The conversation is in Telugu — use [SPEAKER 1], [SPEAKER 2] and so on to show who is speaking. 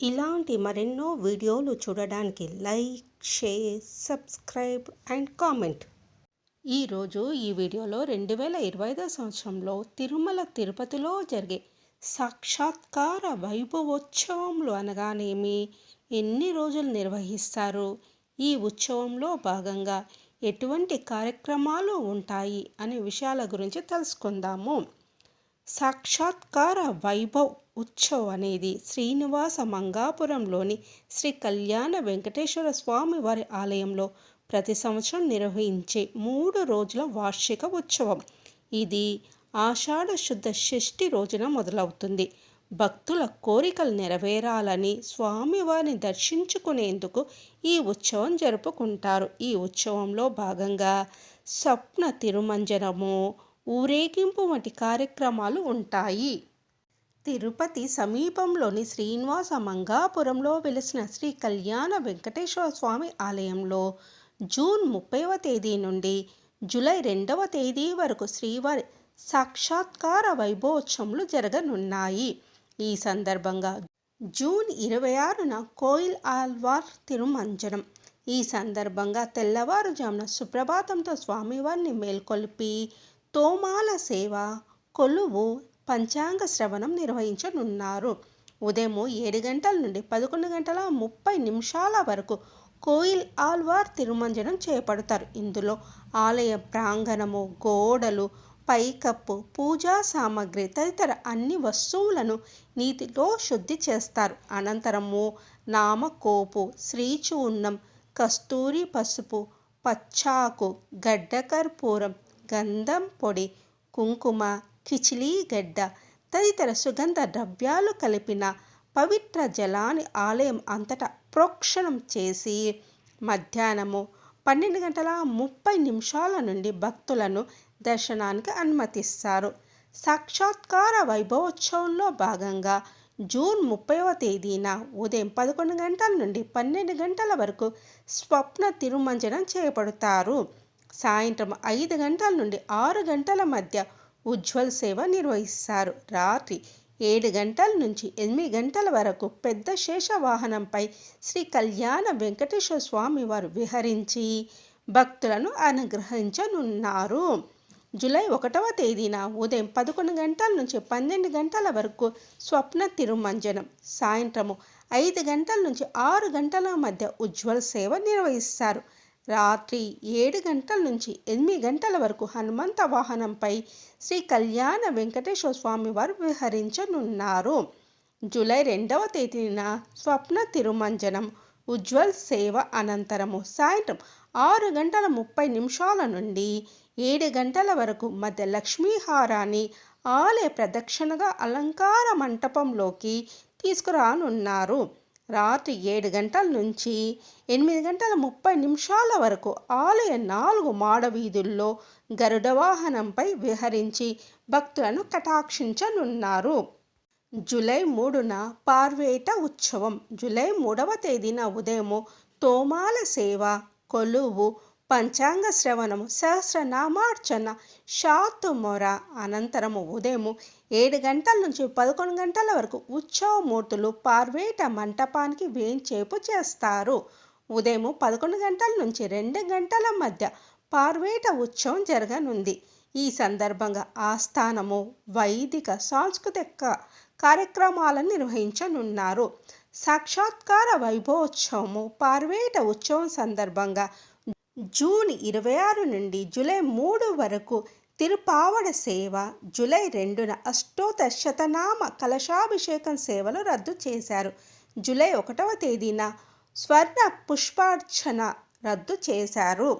[SPEAKER 1] ఇలాంటి మరెన్నో వీడియోలు చూడడానికి like share subscribe and comment. ఈరోజు ఈ వీడియోలో రెండు వేల ఇరవై ఐదో సంవత్సరంలో తిరుమల తిరుపతిలో జరిగే సాక్షాత్కార వైభవోత్సవములు అనగానేమి ఎన్ని రోజులు నిర్వహిస్తారు? ఈ ఉత్సవంలో భాగంగా ఎటువంటి కార్యక్రమాలు ఉంటాయి అనే విషయాల గురించి తెలుసుకుందాము. సాక్షాత్కార వైభవ్ ఉత్సవ్ అనేది శ్రీనివాస మంగాపురంలోని శ్రీ కళ్యాణ వెంకటేశ్వర స్వామి వారి ఆలయంలో ప్రతి సంవత్సరం నిర్వహించే మూడు రోజుల వార్షిక ఉత్సవం. ఇది ఆషాఢ శుద్ధ షష్ఠి రోజున మొదలవుతుంది. భక్తుల కోరికలు నెరవేరాలని స్వామివారిని దర్శించుకునేందుకు ఈ ఉత్సవం జరుపుకుంటారు. ఈ ఉత్సవంలో భాగంగా స్వప్న తిరుమంజనము ఊరేగింపు వంటి కార్యక్రమాలు ఉంటాయి. తిరుపతి సమీపంలోని శ్రీనివాస మంగాపురంలో వెలిసిన శ్రీ కళ్యాణ వెంకటేశ్వర స్వామి ఆలయంలో జూన్ ముప్పైవ తేదీ నుండి జూలై రెండవ తేదీ వరకు శ్రీవారి సాక్షాత్కార వైభవోత్సవములు జరగనున్నాయి. ఈ సందర్భంగా జూన్ ఇరవై ఆరున కోయిల్ ఆల్వార్ తిరుమంజనం ఈ సందర్భంగా తెల్లవారుజామున సుప్రభాతంతో స్వామివారిని మేల్కొల్పి తోమాల సేవ కొలువు పంచాంగ శ్రవణం నిర్వహించనున్నారు. ఉదయం ఏడు గంటల నుండి పదకొండు గంటల ముప్పై నిమిషాల వరకు కోయిల్ ఆల్వార్ తిరుమంజనం చేపడతారు. ఇందులో ఆలయ ప్రాంగణము గోడలు పైకప్పు పూజా సామాగ్రి తదితర అన్ని వస్తువులను నీటిలో శుద్ధి చేస్తారు. అనంతరము నామకోపు శ్రీచూర్ణం కస్తూరి పసుపు పచ్చాకు గడ్డకర్పూరం గంధం పొడి కుంకుమ కిచిలీ గడ్డ తదితర సుగంధ ద్రవ్యాలు కలిపిన పవిత్ర జలాన్ని ఆలయం అంతటా ప్రోక్షణం చేసి మధ్యాహ్నము పన్నెండు గంటల ముప్పై నిమిషాల నుండి భక్తులను దర్శనానికి అనుమతిస్తారు. సాక్షాత్కార వైభవోత్సవంలో భాగంగా జూన్ ముప్పైవ తేదీన ఉదయం పదకొండు గంటల నుండి పన్నెండు గంటల వరకు స్వప్న తిరుమంజనం చేపడతారు సాయంత్రం ఐదు గంటల నుండి ఆరు గంటల మధ్య ఉజ్వల్ సేవ నిర్వహిస్తారు. రాత్రి ఏడు గంటల నుంచి ఎనిమిది గంటల వరకు పెద్ద శేష వాహనంపై శ్రీ కళ్యాణ వెంకటేశ్వర స్వామి వారు విహరించి భక్తులను అనుగ్రహించనున్నారు. జూలై ఒకటవ తేదీన ఉదయం పదకొండు గంటల నుంచి పన్నెండు గంటల వరకు స్వప్న తిరుమంజనం సాయంత్రము ఐదు గంటల నుంచి ఆరు గంటల మధ్య ఉజ్వల్ సేవ నిర్వహిస్తారు. రాత్రి ఏడు గంటల నుంచి ఎనిమిది గంటల వరకు హనుమంత వాహనంపై శ్రీ కళ్యాణ వెంకటేశ్వర స్వామి వారు విహరించనున్నారు. జూలై రెండవ తేదీన స్వప్న తిరుమంజనం ఉజ్వల్ సేవ అనంతరము సాయంత్రం ఆరు గంటల ముప్పై నిమిషాల నుండి ఏడు గంటల వరకు మధ్య లక్ష్మీహారాన్ని ఆలయ ప్రదక్షిణగా అలంకార మంటపంలోకి తీసుకురానున్నారు. రాత్రి ఏడు గంటల నుంచి ఎనిమిది గంటల ముప్పై నిమిషాల వరకు ఆలయ నాలుగు మాడ వీధుల్లో గరుడ వాహనంపై విహరించి భక్తులను కటాక్షించనున్నారు. జూలై మూడున పార్వేట ఉత్సవం. జూలై మూడవ తేదీన ఉదయము తోమాల సేవ కొలువు పంచాంగ శ్రవణము సహస్రనామార్చన శాతుమొర అనంతరము ఉదయము ఏడు గంటల నుంచి పదకొండు గంటల వరకు ఉత్సవమూర్తులు పార్వేట మంటపానికి వేంచేపు చేస్తారు. ఉదయం పదకొండు గంటల నుంచి రెండు గంటల మధ్య పార్వేట ఉత్సవం జరగనుంది. ఈ సందర్భంగా ఆస్థానము వైదిక సాంస్కృతిక కార్యక్రమాలను నిర్వహించనున్నారు. సాక్షాత్కార వైభవోత్సవము పార్వేట ఉత్సవం సందర్భంగా జూన్ ఇరవై ఆరు నుండి జూలై మూడు వరకు తిరుపావడ సేవ జూలై రెండున అష్టోత్తశతనామ కలశాభిషేకం సేవలు రద్దు చేశారు. జూలై ఒకటవ తేదీన స్వర్ణ పుష్పార్చన రద్దు చేశారు.